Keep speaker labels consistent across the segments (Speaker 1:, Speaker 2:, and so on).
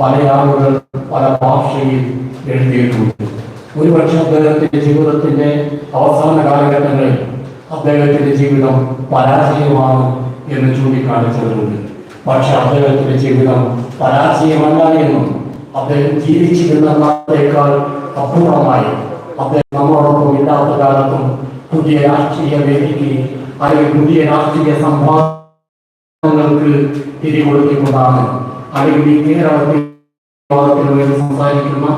Speaker 1: പല ആളുകൾ പല ഭാഷയിൽ എഴുതിയിട്ടുണ്ട്. ഒരുപക്ഷെ അദ്ദേഹത്തിന്റെ ജീവിതത്തിന്റെ അവസാന കാലഘട്ടങ്ങളിൽ അദ്ദേഹത്തിന്റെ ജീവിതം പരാജയമാണ് എന്ന് ചൂണ്ടിക്കാണിച്ചതുണ്ട് പക്ഷെ അദ്ദേഹത്തിന്റെ ജീവിതം പരാജയമല്ല എന്നും അദ്ദേഹം ജീവിച്ചിരുന്നതിനേക്കാൾ അപൂർവമായി അദ്ദേഹം നമ്മളോടൊപ്പം ഇല്ലാത്ത കാലത്തും പുതിയ രാഷ്ട്രീയ വേദിക്ക് അല്ലെങ്കിൽ പുതിയ രാഷ്ട്രീയ സംഭാഷണങ്ങൾക്ക് തിരികൊടുത്തിക്കൊണ്ടാണ് അല്ലെങ്കിൽ ഈ കേരളത്തിൽ വിവാദത്തിന് വേണ്ടി സംസാരിക്കുന്ന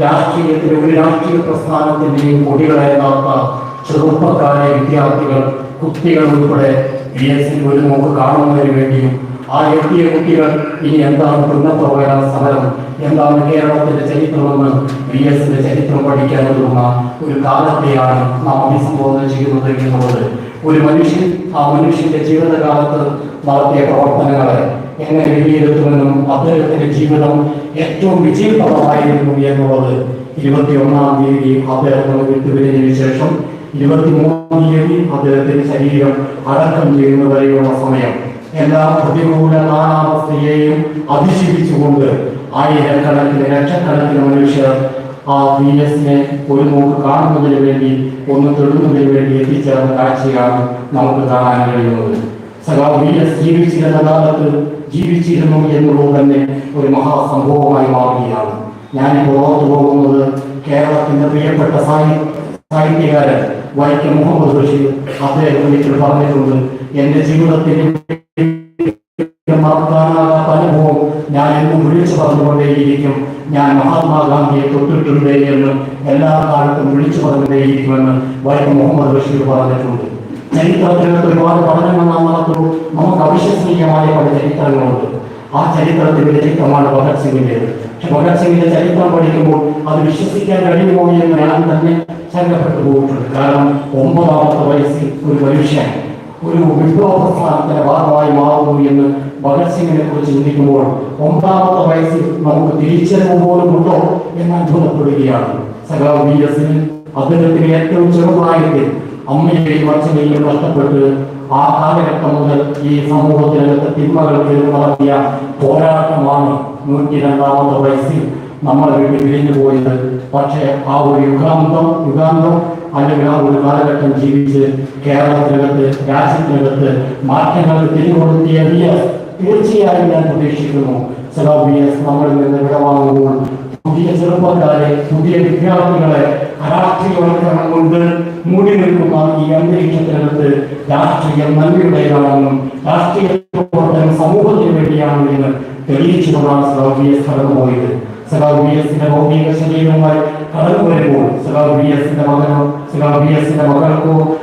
Speaker 1: രാഷ്ട്രീയത്തിന് ഒരു രാഷ്ട്രീയ പ്രസ്ഥാനത്തിന്റെയും കൊടികളേതാത്ത ചെറുപ്പക്കാരെ വിദ്യാർത്ഥികൾ കുട്ടികൾ ഉൾപ്പെടെ പി എസ് സി ഒരു നോക്ക് കാണുന്നതിന് വേണ്ടിയും ആ എത്തിയ കുട്ടികൾ ഇനി എന്താണ് പുന്നപ്രവേല സമരം എന്താണ് കേരളത്തിന്റെ ചരിത്രമെന്ന് ബി എസിന്റെ ചരിത്രം പഠിക്കാൻ ഉതകുന്ന ഒരു കാലത്തെയാണ് നാം അഭിസംബോധന ചെയ്യുന്നത് എന്നുള്ളത്. ഒരു മനുഷ്യൻ ആ മനുഷ്യന്റെ ജീവിതകാലത്ത് നടത്തിയ പ്രവർത്തനങ്ങളെ എങ്ങനെ വിലയിരുത്തുമെന്നും അദ്ദേഹത്തിന്റെ ജീവിതം ഏറ്റവും വിജയപ്രദമായിരുന്നു എന്നുള്ളത് ഇരുപത്തിയൊന്നാം തീയതി അദ്ദേഹം വിട്ടുപിരിഞ്ഞതിനു ശേഷം ഇരുപത്തിമൂന്നാം തീയതി അദ്ദേഹത്തിന്റെ ശരീരം അടക്കം ചെയ്യുന്നവരെയുള്ള സമയം. എല്ലാ പ്രതികൂല കാലാവസ്ഥയെയും അതിശീലിച്ചുകൊണ്ട് ആയിരക്കണക്കിന് ലക്ഷക്കണക്കിന് മനുഷ്യർ ആ വി എസിനെ ഒരു നോക്ക് കാണുന്നതിന് വേണ്ടി ഒന്ന് തൊടുന്നതിന് വേണ്ടി എത്തിച്ചേർന്ന കാഴ്ചയാണ് നമുക്ക് കാണാൻ കഴിയുന്നത്. സഖാവ് വി എസ് ജീവിച്ചിരുന്ന കാലത്ത് ജീവിച്ചിരുന്നു എന്നുള്ളത് തന്നെ ഒരു മഹാസംഭവമായി മാറുകയാണ്. ഞാനിപ്പോൾ ഓർത്തു പോകുന്നത് കേരളത്തിന്റെ പ്രിയപ്പെട്ട സാഹി സാഹിത്യകാരൻ വൈക്കം മുഹമ്മദ് ബഷീർ അദ്ദേഹം ഒരിക്കൽ പറഞ്ഞിട്ടുണ്ട് എന്റെ ജീവിതത്തിൽ മറക്കാനാകാത്ത അനുഭവം ഞാൻ എന്നും വിളിച്ചു പറഞ്ഞുകൊണ്ടേയിരിക്കും. ഞാൻ മഹാത്മാഗാന്ധിയെ തൊട്ടിട്ടുണ്ട് എന്ന് എല്ലാ കാലത്തും വിളിച്ചു പറഞ്ഞുകൊണ്ടേയിരിക്കുമെന്ന് വൈക്കം മുഹമ്മദ് ബഷീർ പറഞ്ഞിട്ടുണ്ട്. ചരിത്രത്തിനകത്ത് ഒരുപാട് പഠനങ്ങൾ നാം നടത്തുന്നു. നമുക്ക് അവിശ്വസനീയമായ പല ചരിത്രങ്ങളുണ്ട്. ആ ചരിത്രത്തിന്റെ ചരിത്രമാണ് ഭഗത് സിംഗിന്റേത് പക്ഷെ ഭഗത് സിംഗിന്റെ ചരിത്രം പഠിക്കുമ്പോൾ അത് വിശ്വസിക്കാൻ കഴിയുമോ എന്ന് ഞാൻ തന്നെ ശങ്കപ്പെട്ടു പോയിട്ടുണ്ട് കാരണം ഒമ്പതാമത്തെ വയസ്സിൽ ഒരു മനുഷ്യൻ ഒരു വിപ്ലവ പ്രസ്ഥാനത്തിന്റെ ഭാഗമായി മാറുന്നു എന്ന് ഭഗത് സിംഗിനെ കുറിച്ച് ചിന്തിക്കുമ്പോൾ ഒമ്പതാമത്തെ വയസ്സിൽ നമുക്ക് തിരിച്ചറിവ് പോലും ഉണ്ടോ എന്ന് അത്ഭുതപ്പെടുകയാണ്. സഖാവ് ബി എസ് അദ്ദേഹത്തിന് ഏറ്റവും ചെറുപ്രായത്തിൽ അമ്മയെയും അച്ഛനെയും നഷ്ടപ്പെട്ട് ആ കാലഘട്ടം മുതൽ ഈ സമൂഹത്തിനകത്ത് തിന്മകൾക്ക് നടത്തിയ പോരാട്ടമാണ് നൂറ്റി രണ്ടാമത്തെ വയസ്സിൽ നമ്മളെ വീട്ടിൽ പിരിഞ്ഞു പോയത്. പക്ഷേ ആ ഒരു യുഗാന്തം യുഗാന്തം അല്ലെങ്കിൽ ആ ഒരു കാലഘട്ടം ജീവിച്ച് കേരളത്തിനകത്ത് രാജ്യത്തിനകത്ത് മാറ്റങ്ങൾ തിരികൊടുത്തിയ വി എസ് തീർച്ചയായും ഞാൻ പ്രതീക്ഷിക്കുന്നു. ചില വി എസ് നമ്മളിൽ നിന്ന് വിടവാങ്ങുമ്പോൾ പുതിയ ചെറുപ്പക്കാരെ പുതിയ വിദ്യാർത്ഥികളെ അരാഷ്ട്രീയവൽക്കരണം കൊണ്ട് മൂടി നിൽക്കുന്ന ഈ അന്തരീക്ഷത്തിനകത്ത് രാഷ്ട്രീയം നന്മയുടേതാണെന്നും രാഷ്ട്രീയ പ്രവർത്തനം സമൂഹത്തിന് വേണ്ടിയാണ് എന്ന് വി എസ് കടന്നുപോയത് എസിന്റെ ഭൗതിക ശരീരവുമായി കടന്നു വരുമ്പോൾ എസിന്റെ മകനോ എസിന്റെ മകൾക്കോ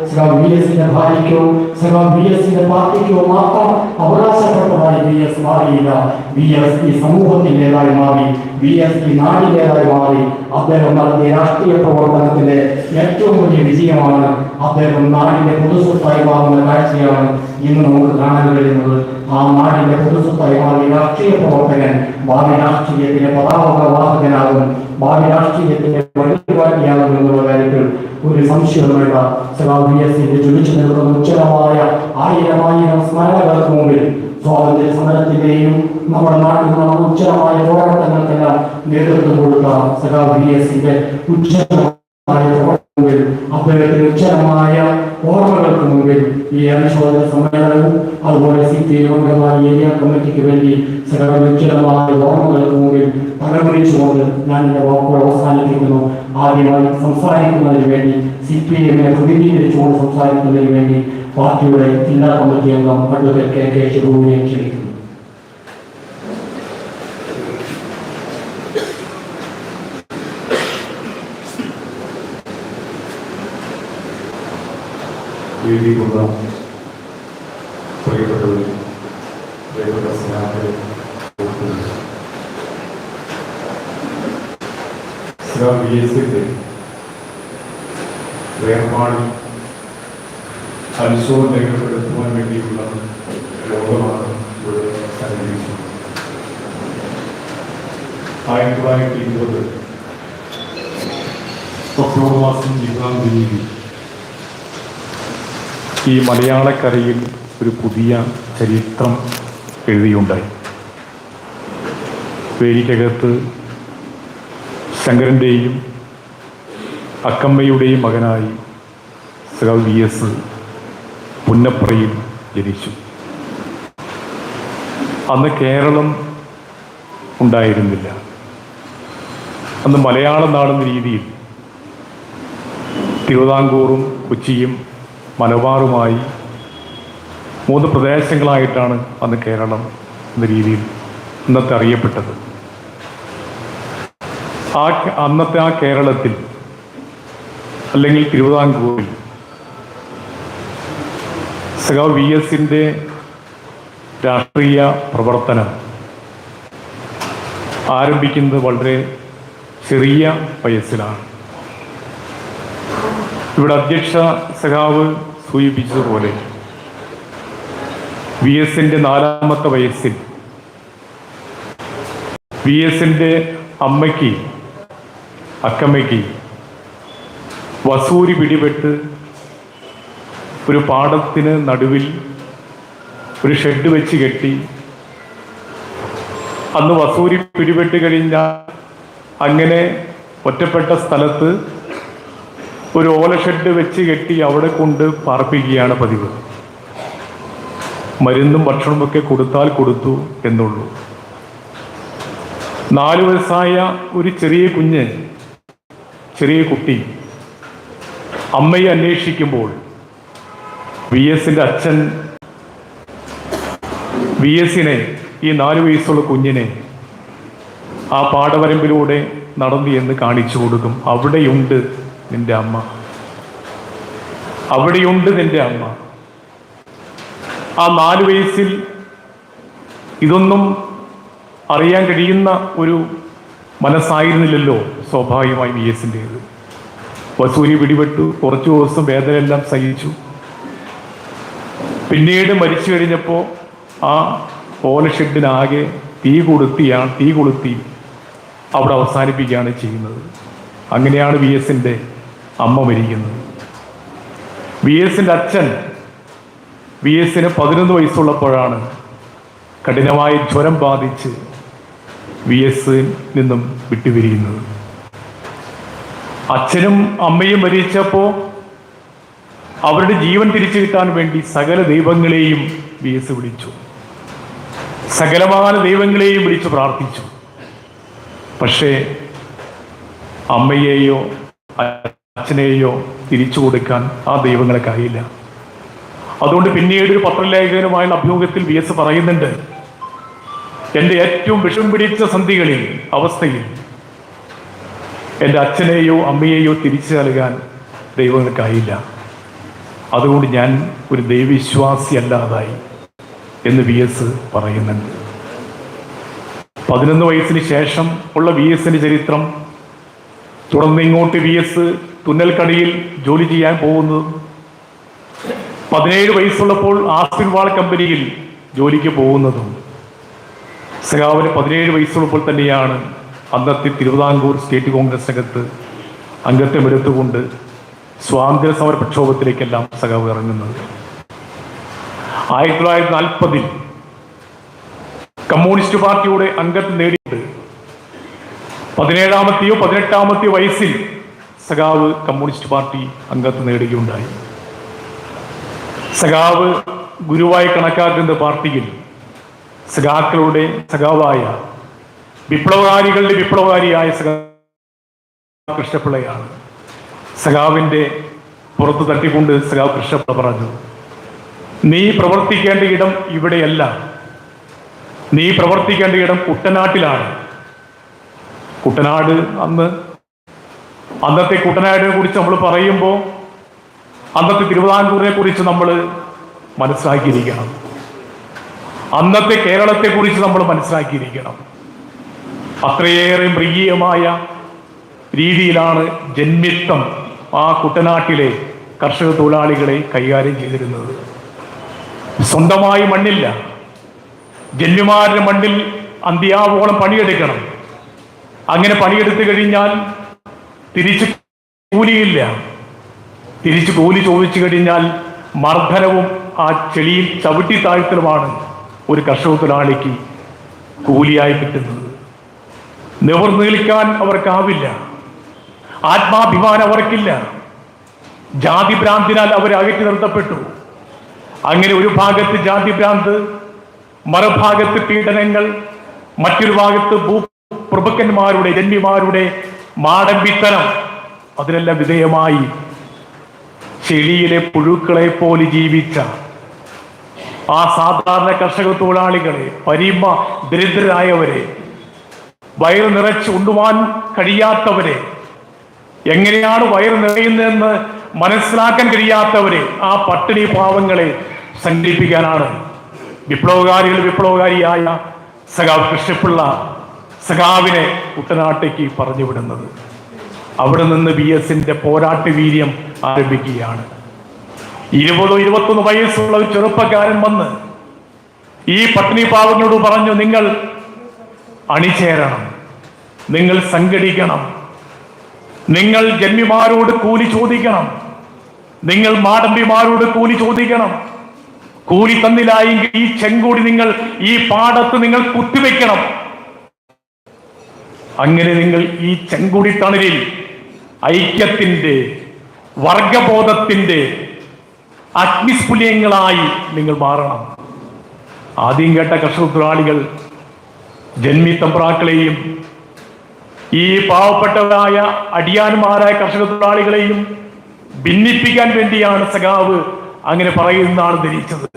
Speaker 1: എസിന്റെ ഭാര്യയ്ക്കോ എസിന്റെ പാർട്ടിക്കോ മാത്രം അവകാശപ്പെട്ടതായി ബി എസ് മാറിയില്ല. ബി എസ് ഈ സമൂഹത്തിന്റെതായി മാറി. ബി എസ് ഈ നാടിന്റെതായി മാറി. അദ്ദേഹം നടത്തിയ രാഷ്ട്രീയ പ്രവർത്തനത്തിന്റെ ഏറ്റവും വലിയ വിജയമാണ്. അദ്ദേഹം നാടിന്റെ പൊതുസ്വത്തായി മാറുന്ന കാഴ്ചയാണ് ഇന്ന് നമുക്ക് കാണാൻ കഴിയുന്നത്. ആ നാടിന്റെ പൊതുസ്വത്തായി മാറി രാഷ്ട്രീയ പ്രവർത്തകൻ ഭാവി രാഷ്ട്രീയത്തിന്റെ പതാകവാഹകനാകും. ഭാവി രാഷ്ട്രീയത്തിന്റെ വഴികാട്ടിയാകും എന്നുള്ള കാര്യത്തിൽ ഒരു സംശയവും വേണ്ട സഖാവ് വി എസിന്റെ നിൽക്കുന്ന ഉച്ചലമായ ആയിരം ആയിരം സ്മരണകൾക്ക് മുമ്പിൽ സ്വാതന്ത്ര്യ സമരത്തിന്റെയും നമ്മുടെ നാട്ടിൽ നടന്ന ഉച്ചലമായ പോരാട്ടങ്ങൾക്കെല്ലാം നേതൃത്വം കൊടുത്ത സഖാ ബി എസിന്റെ ഉച്ചമായ മുമ്പിൽ അദ്ദേഹത്തിന് ഉച്ചരമായ ഓർമ്മകൾക്ക് മുമ്പിൽ ഈ അനുശോചന സമ്മേളനവും അതുപോലെ സി എം ഏരിയ കമ്മിറ്റിക്ക് വേണ്ടി സകലമായ ഓർമ്മകൾക്ക് മുമ്പിൽ പരമരിച്ചുകൊണ്ട് ഞാൻ എന്റെ വാക്കുകൾ അവസാനിപ്പിക്കുന്നു. ആദ്യമായി സംസാരിക്കുന്നതിന് വേണ്ടി സി പി എമ്മിനെ പ്രതിനിധീകരിച്ചുകൊണ്ട് സംസാരിക്കുന്നതിന് വേണ്ടി പാർട്ടിയുടെ ജില്ലാ കമ്മിറ്റി അംഗം അഡ്വക്കേറ്റ് കെ കെ ശിവനെ ക്ഷണിക്കുന്നു.
Speaker 2: വേദിയിലുള്ള പ്രിയപ്പെട്ടവരും പ്രിയപ്പെട്ട സ്നേഹവും ഇസ്ലാം ബി എസ് സിയുടെ വേർപാട് അനുശോചനം രേഖപ്പെടുത്തുവാൻ വേണ്ടിയുള്ള യോഗമാണ് ഇവിടെ സംഘടിപ്പിച്ചത് ആയിരത്തി തൊള്ളായിരത്തി ഇരുപത് ഒക്ടോബർ മാസം ഇരുപതാം തീയതി ഈ മലയാളക്കരയിൽ ഒരു പുതിയ ചരിത്രം എഴുതിയുണ്ടായി. വേലിക്കകത്ത് ശങ്കരന്റെയും അക്കമ്മയുടെയും മകനായി സഖാവ് വി എസ് പുന്നപ്രയിൽ ജനിച്ചു. അന്ന് കേരളം ഉണ്ടായിരുന്നില്ല. അന്ന് മലയാളം നാടെന്ന രീതിയിൽ തിരുവിതാംകൂറും കൊച്ചിയും മലബാറുമായി മൂന്ന് പ്രദേശങ്ങളായിട്ടാണ് അന്ന് കേരളം എന്ന രീതിയിൽ അന്നത്തെ അറിയപ്പെട്ടത്. ആ അന്നത്തെ ആ കേരളത്തിൽ അല്ലെങ്കിൽ തിരുവിതാംകൂറിൽ സഖാവ് വി എസിന്റെ രാഷ്ട്രീയ പ്രവർത്തനം ആരംഭിക്കുന്നത് വളരെ ചെറിയ വയസ്സിലാണ്. ഇവിടെ അധ്യക്ഷ സഖാവ് സൂചിപ്പിച്ചതുപോലെ വി എസിന്റെ നാലാമത്തെ വയസ്സിൽ വി എസിന്റെ അമ്മയ്ക്ക് അക്കമ്മയ്ക്ക് വസൂരി പിടിപെട്ട് ഒരു പാടത്തിന് നടുവിൽ ഒരു ഷെഡ് വെച്ച് കെട്ടി അന്ന് വസൂരി പിടിപെട്ട് കഴിഞ്ഞ അങ്ങനെ ഒറ്റപ്പെട്ട സ്ഥലത്ത് ഒരു ഓലഷെഡ് വെച്ച് കെട്ടി അവിടെ കൊണ്ട് പാർപ്പിക്കുകയാണ് പതിവ്. മരുന്നും ഒക്കെ കൊടുത്താൽ കൊടുത്തു എന്നുള്ളൂ. നാലു വയസ്സായ ഒരു ചെറിയ കുഞ്ഞ് ചെറിയ കുട്ടി അമ്മയെ അന്വേഷിക്കുമ്പോൾ വി എസിന്റെ അച്ഛൻ വി എസിനെ ഈ നാലു വയസ്സുള്ള കുഞ്ഞിനെ ആ പാടവരമ്പിലൂടെ നടന്നു എന്ന് കാണിച്ചു കൊടുക്കും. അവിടെയുണ്ട് നിന്റെ അമ്മ. അവിടെയുണ്ട് നിന്റെ അമ്മ. ആ നാല് വയസ്സിൽ ഇതൊന്നും അറിയാൻ കഴിയുന്ന ഒരു മനസ്സായിരുന്നില്ലല്ലോ സ്വാഭാവികമായി വി എസിന്റേത് വസൂരി പിടിപെട്ടു. കുറച്ചു ദിവസം വേദനയെല്ലാം സഹിച്ചു. പിന്നീട് മരിച്ചു കഴിഞ്ഞപ്പോൾ ആ ഓല ഷെഡിനാകെ തീ കൊളുത്തിയാണ് തീ കൊളുത്തി അവിടെ അവസാനിപ്പിക്കുകയാണ് ചെയ്യുന്നത്. അങ്ങനെയാണ് വി എസിന്റെ അമ്മ മരിക്കുന്നത് വി എസിന്റെ അച്ഛൻ വി എസിന് പതിനൊന്ന് വയസ്സുള്ളപ്പോഴാണ് കഠിനമായ ജ്വരം ബാധിച്ച് വി എസ് നിന്നും വിട്ടുപിരിയുന്നത്. അച്ഛനും അമ്മയും മരിച്ചപ്പോൾ അവരുടെ ജീവൻ തിരിച്ചു കിട്ടാൻ വേണ്ടി സകല ദൈവങ്ങളെയും വി എസ് വിളിച്ചു. സകലമായ ദൈവങ്ങളെയും വിളിച്ചു പ്രാർത്ഥിച്ചു. പക്ഷേ അമ്മയെയോ അച്ഛനെയോ തിരിച്ചു കൊടുക്കാൻ ആ ദൈവങ്ങളെ കഴിയില്ല. അതുകൊണ്ട് പിന്നീട് ഒരു പത്രലേഖകനുമായുള്ള അഭിമുഖത്തിൽ വി എസ് പറയുന്നുണ്ട് എന്റെ ഏറ്റവും വിഷം പിടിച്ച സന്ധികളിൽ അവസ്ഥയിൽ എന്റെ അച്ഛനെയോ അമ്മയെയോ തിരിച്ചു നൽകാൻ ദൈവങ്ങൾക്കായില്ല അതുകൊണ്ട് ഞാൻ ഒരു ദൈവവിശ്വാസി അല്ലാതായി എന്ന് വി എസ് പറയുന്നുണ്ട്. പതിനൊന്ന് വയസ്സിന് ശേഷം ഉള്ള വി എസിന്റെ ചരിത്രം തുടർന്ന് ഇങ്ങോട്ട് വി എസ് തുന്നൽക്കടയിൽ ജോലി ചെയ്യാൻ പോകുന്നത്. പതിനേഴ് വയസ്സുള്ളപ്പോൾ ആസ്പിൻവാൾ കമ്പനിയിൽ ജോലിക്ക് പോകുന്നതും. സഖാവിന് പതിനേഴ് വയസ്സുള്ളപ്പോൾ തന്നെയാണ് അന്നത്തെ തിരുവിതാംകൂർ സ്റ്റേറ്റ് കോൺഗ്രസ് രംഗത്ത് അംഗത്വമെടുത്തുകൊണ്ട് സ്വാതന്ത്ര്യ സമര പ്രക്ഷോഭത്തിലേക്കെല്ലാം സഖാവ് ഇറങ്ങുന്നത്. ആയിരത്തി തൊള്ളായിരത്തി നാൽപ്പതിൽ കമ്മ്യൂണിസ്റ്റ് പാർട്ടിയുടെ അംഗത്വം നേടിയിട്ട് പതിനേഴാമത്തെയോ പതിനെട്ടാമത്തെയോ വയസ്സിൽ സഖാവ് കമ്മ്യൂണിസ്റ്റ് പാർട്ടി അംഗത്വം നേടുകയുണ്ടായി. സഖാവ് ഗുരുവായി കണക്കാക്കുന്ന പാർട്ടിയിൽ സഖാക്കളുടെ സഖാവായ വിപ്ലവകാരികളുടെ വിപ്ലവകാരിയായ സഖാവ് കൃഷ്ണപിള്ളയാണ്. സഖാവിന്റെ പുറത്ത് തട്ടിക്കൊണ്ട് സഖാവ് കൃഷ്ണപിള്ള പറഞ്ഞു നീ പ്രവർത്തിക്കേണ്ട ഇടം ഇവിടെയല്ല. നീ പ്രവർത്തിക്കേണ്ട ഇടം കുട്ടനാട്ടിലാണ്. കുട്ടനാട് അന്ന് അന്നത്തെ കുട്ടനാടിനെ കുറിച്ച് നമ്മൾ പറയുമ്പോൾ അന്നത്തെ തിരുവിതാംകൂറിനെ കുറിച്ച് നമ്മൾ മനസ്സിലാക്കിയിരിക്കണം. അന്നത്തെ കേരളത്തെ കുറിച്ച് നമ്മൾ മനസ്സിലാക്കിയിരിക്കണം. അത്രയേറെ മൃഗീയമായ രീതിയിലാണ് ജന്മിത്തം ആ കുട്ടനാട്ടിലെ കർഷക തൊഴിലാളികളെ കൈകാര്യം ചെയ്തിരുന്നത്. സ്വന്തമായി മണ്ണില്ല. ജന്മിമാരുടെ മണ്ണിൽ അന്ത്യാവോളം പണിയെടുക്കണം. അങ്ങനെ പണിയെടുത്തു കഴിഞ്ഞാൽ തിരിച്ച് കൂലിയില്ല. തിരിച്ച് കൂലി ചോദിച്ചു കഴിഞ്ഞാൽ മർദ്ദനവും ആ ചെളിയിൽ ചവിട്ടി താഴ്ത്തലുമാണ് ഒരു കർഷക തൊഴിലാളിക്ക് കൂലിയായി കിട്ടുന്നത്. നിവർന്നു നിൽക്കാൻ അവർക്കാവില്ല. ആത്മാഭിമാനം അവർക്കില്ല. ജാതി ഭ്രാന്തിനാൽ അവർ അകറ്റി നിർത്തപ്പെട്ടു. അങ്ങനെ ഒരു ഭാഗത്ത് ജാതി ഭ്രാന്ത് മറുഭാഗത്ത് പീഡനങ്ങൾ മറ്റൊരു ഭാഗത്ത് ഭൂ പ്രഭുക്കന്മാരുടെ ജന്മിമാരുടെ മാടമ്പിത്തനം. അതിനെല്ലാം വിധേയമായി ചെളിയിലെ പുഴുക്കളെ പോലെ ജീവിച്ച ആ സാധാരണ കർഷക തൊഴിലാളികളെ പരിമ ദരിദ്രരായവരെ വയറ് നിറച്ച് ഉണ്ടുവാൻ കഴിയാത്തവരെ എങ്ങനെയാണ് വയറ് നിറയുന്നതെന്ന് മനസ്സിലാക്കാൻ കഴിയാത്തവരെ ആ പട്ടിണി പാവങ്ങളെ സംഘടിപ്പിക്കാനാണ് വിപ്ലവകാരികൾ വിപ്ലവകാരിയായ സഖാവ് കൃഷ്ണപിള്ള സഖാവിനെ കുട്ടനാട്ടേക്ക് പറഞ്ഞു വിടുന്നത് അവിടെ നിന്ന് ബി എസിന്റെ പോരാട്ട വീര്യം ആരംഭിക്കുകയാണ്. ഇരുപതോ ഇരുപത്തൊന്ന് വയസ്സുള്ള ഒരു ചെറുപ്പക്കാരൻ വന്ന് ഈ പട്ടിണി പാവങ്ങളോട് പറഞ്ഞു നിങ്ങൾ അണിചേരണം. നിങ്ങൾ സംഘടിക്കണം. നിങ്ങൾ ജന്മിമാരോട് കൂലി ചോദിക്കണം. നിങ്ങൾ മാടമ്പിമാരോട് കൂലി ചോദിക്കണം. കൂലി തന്നില്ലായെങ്കിൽ ഈ ചെങ്കൂടി നിങ്ങൾ ഈ പാടത്ത് നിങ്ങൾ കുത്തിവെക്കണം. അങ്ങനെ നിങ്ങൾ ഈ ചെങ്കുടി തണലിൽ ഐക്യത്തിന്റെ വർഗബോധത്തിന്റെ അഗ്നിസ്ഫുല്യങ്ങളായി നിങ്ങൾ മാറണം. ആദ്യം കേട്ട കർഷക തൊഴിലാളികൾ ജന്മി തമ്പ്രാക്കളെയും ഈ പാവപ്പെട്ടതായ അടിയാന്മാരായ കർഷക തൊഴിലാളികളെയും ഭിന്നിപ്പിക്കാൻ വേണ്ടിയാണ് സഖാവ് അങ്ങനെ പറയുന്നതാണ് ധരിച്ചത്.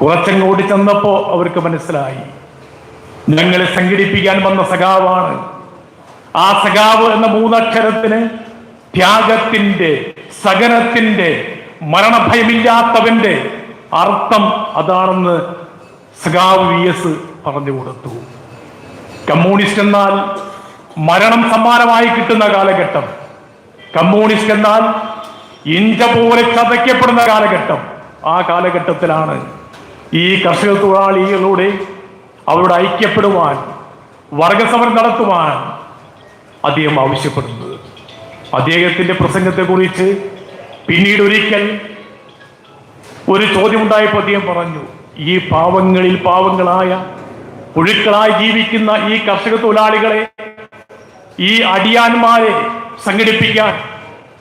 Speaker 2: കുറച്ചങ്ങോട്ട് ചെന്നപ്പോ അവർക്ക് മനസ്സിലായി. ഞങ്ങളെ സംഘടിപ്പിക്കാൻ വന്ന സഖാവാണ്. ആ സഖാവ് എന്ന മൂന്നക്ഷരത്തിന് ത്യാഗത്തിന്റെ സഹനത്തിന്റെ മരണഭയമില്ലാത്തവന്റെ അർത്ഥം അതാണെന്ന് സഖാവ് വി എസ് പറഞ്ഞു കൊടുത്തു. കമ്മ്യൂണിസ്റ്റ് എന്നാൽ മരണം സമ്മാനമായി കിട്ടുന്ന കാലഘട്ടം. കമ്മ്യൂണിസ്റ്റ് എന്നാൽ ഇഞ്ച പോലെ ചതയ്ക്കപ്പെടുന്ന കാലഘട്ടം. ആ കാലഘട്ടത്തിലാണ് ഈ കർഷക തൊഴിലാളികളോട് അവരോട് ഐക്യപ്പെടുവാൻ വർഗസമരം നടത്തുവാൻ അദ്ദേഹം ആവശ്യപ്പെടുന്നത്. അദ്ദേഹത്തിന്റെ പ്രസംഗത്തെക്കുറിച്ച് പിന്നീട് ഒരിക്കൽ ഒരു ചോദ്യമുണ്ടായപ്പോൾ അദ്ദേഹം പറഞ്ഞു ഈ പാവങ്ങളിൽ പാവങ്ങളായ പുഴുക്കളായി ജീവിക്കുന്ന ഈ കർഷക തൊഴിലാളികളെ ഈ അടിയാന്മാരെ സംഘടിപ്പിക്കാൻ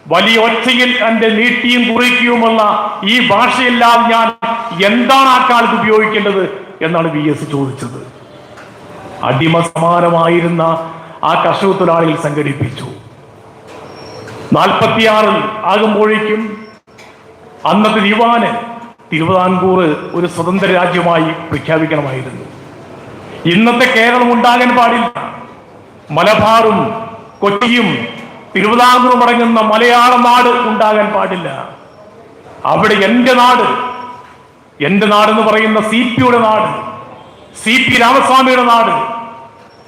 Speaker 2: വലിയ ഒച്ചയിൽ എന്റെ നീട്ടിയും കുറിക്കുകയുമുള്ള ഈ ഭാഷയെല്ലാം ഞാൻ എന്താണ് ആ കാലത്ത് ഉപയോഗിക്കേണ്ടത്? എന്നാണ് വി എസ് ചോദിച്ചത്. അടിമ സമാനമായിരുന്ന ആ കർഷക തൊഴിലാളികൾ സംഘടിപ്പിച്ചു. നാൽപ്പത്തിയാറിൽ ആകുമ്പോഴേക്കും അന്നത്തെ ദിവാന് തിരുവിതാംകൂർ ഒരു സ്വതന്ത്ര രാജ്യമായി പ്രഖ്യാപിക്കണമായിരുന്നു. ഇന്നത്തെ കേരളം ഉണ്ടാകാൻ പാടില്ല. മലബാറും കൊച്ചിയും തിരുവിതാംകൂറും അടങ്ങുന്ന മലയാള നാട് ഉണ്ടാകാൻ പാടില്ല. അവിടെ എന്റെ നാട് എന്റെ നാടെന്ന് പറയുന്ന സി പിയുടെ നാട് സി പി രാമസ്വാമിയുടെ നാട്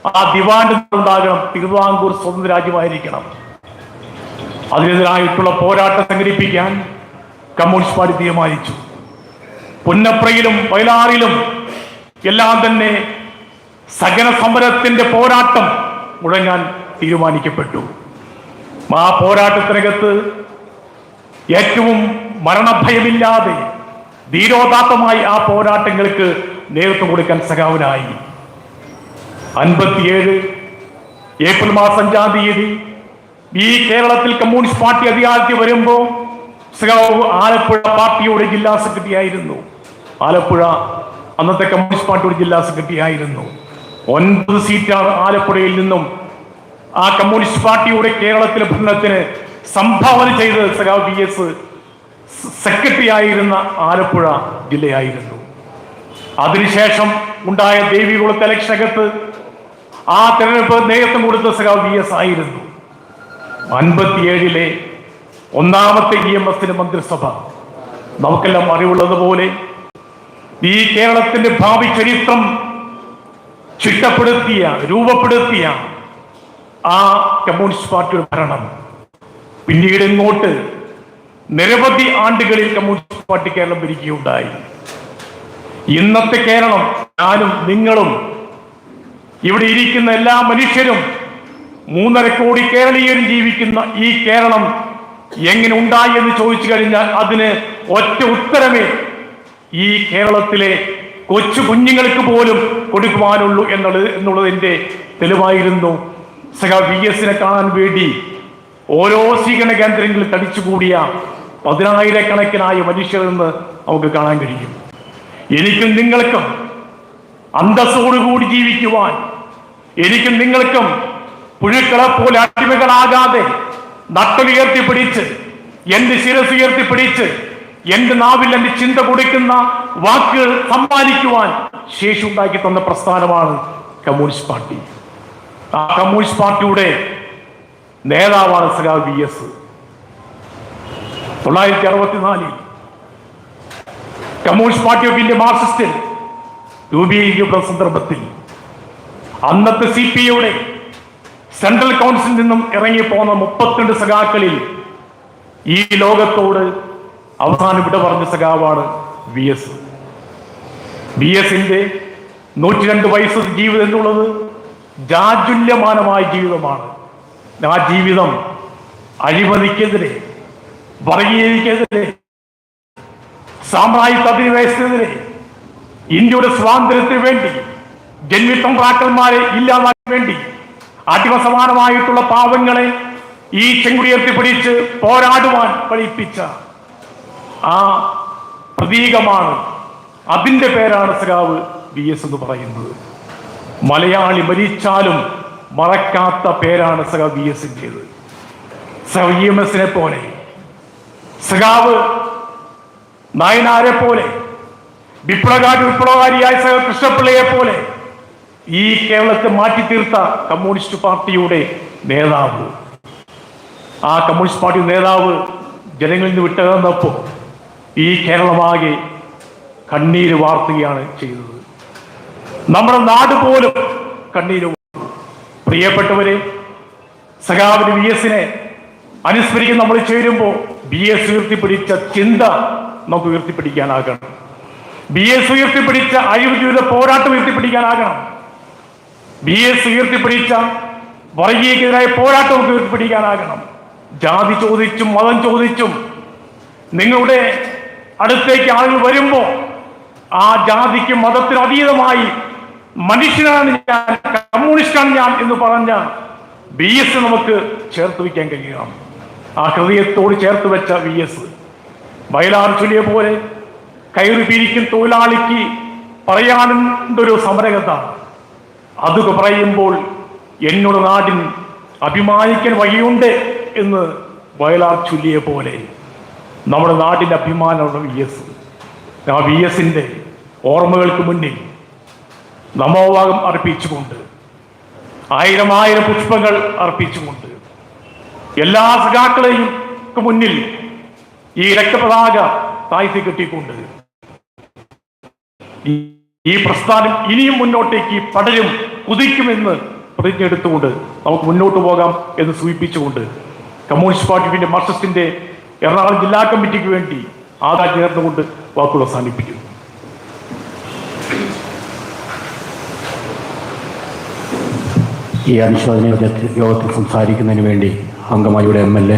Speaker 2: ആ ദിവാന്റെ ഉണ്ടാകണം. തിരുവിതാംകൂർ സ്വതന്ത്ര രാജ്യമായിരിക്കണം. അതിനെതിരായിട്ടുള്ള പോരാട്ടം സംഘടിപ്പിക്കാൻ കമ്മ്യൂണിസ്റ്റ് പാർട്ടി തീരുമാനിച്ചു. പുന്നപ്രയിലും വയലാറിലും എല്ലാം തന്നെ സകല സമരത്തിന്റെ പോരാട്ടം മുഴങ്ങാൻ തീരുമാനിക്കപ്പെട്ടു. ആ പോരാട്ടത്തിനകത്ത് ഏറ്റവും മരണഭയമില്ലാതെ ധീരോദാത്തമായി ആ പോരാട്ടങ്ങൾക്ക് നേതൃത്വം കൊടുക്കാൻ സഖാവിനായി. അൻപത്തിയേഴ് ഏപ്രിൽ മാസം അഞ്ചാം തീയതി ഈ കേരളത്തിൽ കമ്മ്യൂണിസ്റ്റ് പാർട്ടി അധികാരത്തിൽ വരുമ്പോൾ സഖാവ് ആലപ്പുഴ പാർട്ടിയുടെ ജില്ലാ സെക്രട്ടറി ആയിരുന്നു. ആലപ്പുഴ അന്നത്തെ കമ്മ്യൂണിസ്റ്റ് പാർട്ടിയുടെ ജില്ലാ സെക്രട്ടറി ആയിരുന്നു. ഒൻപത് സീറ്റാണ് ആലപ്പുഴയിൽ നിന്നും ആ കമ്മ്യൂണിസ്റ്റ് പാർട്ടിയുടെ കേരളത്തിലെ ഭരണത്തിന് സംഭാവന ചെയ്തത് സഖാവ് ബി എസ് സെക്രട്ടറി ആയിരുന്ന ആലപ്പുഴ ജില്ലയായിരുന്നു. അതിനുശേഷം ഉണ്ടായ ദേവികുളത്ത് ഇലക്ഷനകത്ത് ആ തെരഞ്ഞെടുപ്പ് നേതൃത്വം കൊടുത്ത സഖാവ് വി എസ് ആയിരുന്നു. അൻപത്തിയേഴിലെ ഒന്നാമത്തെ ഇ എം എസിന്റെ മന്ത്രിസഭ. നമുക്കെല്ലാം അറിവുള്ളതുപോലെ ഈ കേരളത്തിന്റെ ഭാവി ചരിത്രം ചിട്ടപ്പെടുത്തിയ രൂപപ്പെടുത്തിയ ആ കമ്മ്യൂണിസ്റ്റ് പാർട്ടിയുടെ ഭരണം പിന്നീട് ഇങ്ങോട്ട് നിരവധി ആണ്ടുകളിൽ കമ്മ്യൂണിസ്റ്റ് പാർട്ടി കേരളം ഭരിക്കുകയുണ്ടായി. ഇന്നത്തെ കേരളം ഞാനും നിങ്ങളും ഇവിടെ ഇരിക്കുന്ന എല്ലാ മനുഷ്യരും മൂന്നര കോടി കേരളീയരും ജീവിക്കുന്ന ഈ കേരളം എങ്ങനെ ഉണ്ടായി എന്ന് ചോദിച്ചു കഴിഞ്ഞാൽ അതിന് ഒറ്റ ഉത്തരമേ ഈ കേരളത്തിലെ കൊച്ചു കുഞ്ഞുങ്ങൾക്ക് പോലും കൊടുക്കുവാനുള്ളൂ എന്നുള്ളത് എന്നുള്ളതിന്റെ തെളിവായിരുന്നു. സഹ വി എസിനെ കാണാൻ വേണ്ടി ഓരോ സ്വീകരണ കേന്ദ്രങ്ങളിൽ തടിച്ചുകൂടിയ പതിനായിരക്കണക്കിനായ മനുഷ്യർ എന്ന് നമുക്ക് കാണാൻ കഴിയും. എനിക്കും നിങ്ങൾക്കും അന്തസ്സോടുകൂടി ജീവിക്കുവാൻ എനിക്കും നിങ്ങൾക്കും പുഴുക്കളെ പോലെ അടിമകളാകാതെ നട്ടലുയർത്തി പിടിച്ച് എന്റെ ശിരസ് ഉയർത്തി പിടിച്ച് എന്റെ നാവിൽ എന്റെ ചിന്ത കൊടുക്കുന്ന വാക്കുകൾ സമ്മാനിക്കുവാൻ ശേഷി ഉണ്ടാക്കി തന്ന പ്രസ്ഥാനമാണ് കമ്മ്യൂണിസ്റ്റ് പാർട്ടി. ആ കമ്മ്യൂണിസ്റ്റ് പാർട്ടിയുടെ നേതാവാണ് സഖാവ് വി എസ്. തൊള്ളായിരത്തി അറുപത്തിനാലിൽ കമ്മ്യൂണിസ്റ്റ് പാർട്ടി ഓഫ് ഇന്ത്യ മാർക്സിസ്റ്റിൽ രൂപീകരിക്കപ്പെട്ട സന്ദർഭത്തിൽ അന്നത്തെ സി പി ഐയുടെ സെൻട്രൽ കൗൺസിൽ നിന്നും ഇറങ്ങിപ്പോന്ന മുപ്പത്തിരണ്ട് സഖാക്കളിൽ ഈ ലോകത്തോട് അവസാനം വിട പറഞ്ഞ സഖാവാണ് വി എസ്. ബി എസിന്റെ നൂറ്റി രണ്ട് വയസ്സ് ജീവിതം എന്നുള്ളത് ജാജുല്യമാനമായ ജീവിതമാണ്. ആ ജീവിതം അഴിമതിക്കെതിരെ വർഗീയതയ്ക്കെതിരെ സാമ്രാജ്യ അധിനിവേശത്തിനെതിരെ ഇന്ത്യയുടെ സ്വാതന്ത്ര്യത്തിന് വേണ്ടി ജന്മിത്തം ജന്മിത്തമ്പ്രാക്കന്മാരെ ഇല്ലാതാക്കാൻ വേണ്ടി അടിമസമാനമായിട്ടുള്ള പാവങ്ങളെ ഈ ചെങ്കുടിയർത്തി പിടിച്ച് പോരാടുവാൻ പഠിപ്പിച്ച ആ പ്രതീകമാണ്. അതിന്റെ പേരാണ് സഖാവ് ബി എസ് എന്ന് പറയുന്നത്. മലയാളി മരിച്ചാലും മറക്കാത്ത പേരാണ് സഖാവ് ബി എസിന്റെത് സഖാവ് ഇ എം എസിനെ പോലെ സഖാവ് നായനാരെ പോലെ വിപ്ലവകാരി വിപ്ലവകാരിയായ സഹ കൃഷ്ണപിള്ളയെ പോലെ ഈ കേരളത്തെ മാറ്റിത്തീർത്ത കമ്മ്യൂണിസ്റ്റ് പാർട്ടിയുടെ നേതാവ് ആ കമ്മ്യൂണിസ്റ്റ് പാർട്ടി നേതാവ് ജനങ്ങളിൽ നിന്ന് വിട്ടകന്നപ്പോൾ ഈ കേരളമാകെ കണ്ണീര് വാർത്തുകയാണ് ചെയ്തത് നമ്മുടെ നാട് പോലും കണ്ണീര്. പ്രിയപ്പെട്ടവരെ സഖാവിന് വി എസിനെ അനുസ്മരിക്കുന്ന നമ്മൾ ചേരുമ്പോൾ ബി എസ് ഉയർത്തിപ്പിടിച്ച ചിന്ത നമുക്ക് ഉയർത്തിപ്പിടിക്കാനാകണം. ബി എസ് ഉയർത്തിപ്പിടിച്ച അഴിമതിയുടെ പോരാട്ടം ഉയർത്തിപ്പിടിക്കാനാകണം. ബി എസ് ഉയർത്തിപ്പിടിച്ച വർഗീയക്കെതിരായ പോരാട്ടം നമുക്ക് ഉയർത്തിപ്പിടിക്കാനാകണം. ജാതി ചോദിച്ചും മതം ചോദിച്ചും നിങ്ങളുടെ അടുത്തേക്ക് ആളുകൾ വരുമ്പോൾ ആ ജാതിക്കും മതത്തിനും അതീതമായി മനുഷ്യനാണ് ഞാൻ കമ്മ്യൂണിസ്റ്റാണ് ഞാൻ എന്ന് പറഞ്ഞ ബി എസ് നമുക്ക് ചേർത്ത് വയ്ക്കാൻ കഴിയണം. ആ ഹൃദയത്തോട് ചേർത്ത് വെച്ച വി എസ് വയലാർ ചൊല്ലിയ പോലെ കയറി പിരിക്കും തൊഴിലാളിക്ക് പറയാനുണ്ടൊരു സമരകഥ. അത് പറയുമ്പോൾ എന്നോട് നാടിൻ അഭിമാനിക്കാൻ വഴിയുണ്ട് എന്ന് വയലാർ പോലെ. നമ്മുടെ നാടിന്റെ അഭിമാനമുള്ള വി എസ് ആ വി എസിന്റെ ഓർമ്മകൾക്ക് മുന്നിൽ നമോഭാഗം അർപ്പിച്ചുകൊണ്ട് ആയിരം ആയിരം പുഷ്പങ്ങൾ അർപ്പിച്ചുകൊണ്ട് എല്ലാ സഖാക്കളെയും മുന്നിൽ ഈ രക്തപതാക താഴ്ത്തി കെട്ടിക്കൊണ്ട് ഈ- ഈ പ്രസ്ഥാനം ഇനിയും മുന്നോട്ടേക്ക് പടരും കുതിക്കുമെന്ന് പ്രതിജ്ഞ എടുത്തുകൊണ്ട് നമുക്ക് മുന്നോട്ട് പോകാം എന്ന് സൂചിപ്പിച്ചുകൊണ്ട് കമ്മ്യൂണിസ്റ്റ് പാർട്ടിയുടെ മാർക്സിസ്റ്റിന്റെ എറണാകുളം ജില്ലാ കമ്മിറ്റിക്ക് വേണ്ടി ആദാ ചേർന്നുകൊണ്ട് വാക്കുകൾ അവസാനിപ്പിക്കുന്നു.
Speaker 1: ഈ അനുശോചന യോഗത്തിൽ സംസാരിക്കുന്നതിന് വേണ്ടി അങ്കമാലിയുടെ എം എൽ എ